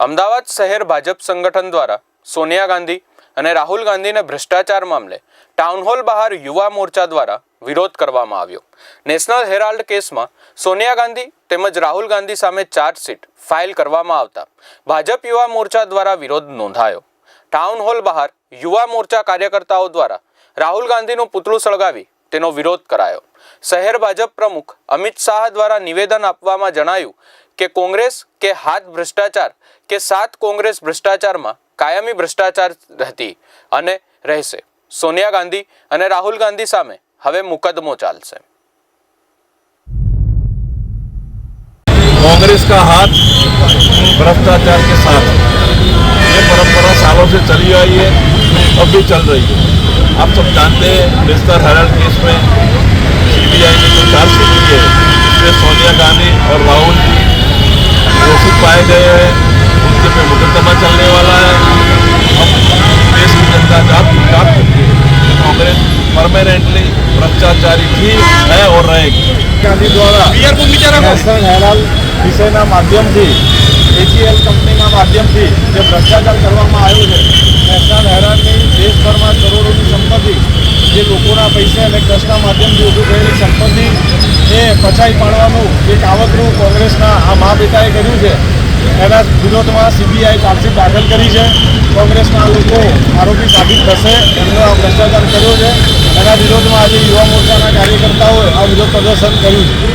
અમદાવાદ શહેર ભાજપ સંગઠન દ્વારા સોનિયા ગાંધી અને રાહુલ ગાંધીને ભ્રષ્ટાચાર મામલે ટાઉન હોલ બહાર યુવા મોરચા દ્વારા વિરોધ કરવામાં આવ્યો. નેશનલ હેરાલ્ડ કેસમાં સોનિયા ગાંધી તેમજ રાહુલ ગાંધી સામે ચાર્જશીટ ફાઇલ કરવામાં આવતા ભાજપ યુવા મોરચા દ્વારા વિરોધ નોંધાયો. ટાઉન હોલ બહાર યુવા મોરચા કાર્યકર્તાઓ દ્વારા રાહુલ ગાંધીનું પુતળું સળગાવી તેનો વિરોધ કરાયો શહેર ભાજપ પ્રમુખ અમિત શાહ દ્વારા નિવેદન આપવામાં જણાયું કે કોંગ્રેસ કે હાથ ભ્રષ્ટાચાર કે સાત કોંગ્રેસ ભ્રષ્ટાચારમાં કાયમી ભ્રષ્ટાચાર હતી અને રહેશે સોનિયા ગાંધી અને રાહુલ ગાંધી સામે હવે મુકદમો ચાલશે कांग्रेस का हाथ भ्रष्टाचार के साथ है। ये परंपरा सालों से चली आई है अब भी चल रही है आप सब जानते हैं मिस्टर हेराल्ड केस में सीबीआई ने जो चार्जशीट की है उसमें सोनिया गांधी और राहुल जी दोषी पाए गए हैं उनके पे मुकदमा चलने वाला है अब देश की जनता जाप जाप चुकी है कि कांग्रेस परमानेंटली भ्रष्टाचारी थी है और रहेगी ગાંધી દ્વારા નેશનલ હેરાલ્ડ વિષયના માધ્યમથી એજીએલ કંપનીના માધ્યમથી જે ભ્રષ્ટાચાર કરવામાં આવ્યો છે જે પૈસે અને ટ્રસ્ટના માધ્યમથી ઊભી થયેલી સંપત્તિ એ પચાઈ પાડવાનું એક આવકનું કોંગ્રેસના આ મા પિતાએ કર્યું છે. એના વિરોધમાં સીબીઆઈ ચાર્જશીટ દાખલ કરી છે. કોંગ્રેસના લોકો આરોપી સાબિત થશે એમનો આ ભ્રષ્ટાચાર કર્યો છે. એના વિરોધમાં આજે યુવા મોરચાના કાર્યકર્તાઓએ આ વિરોધ પ્રદર્શન કર્યું છે.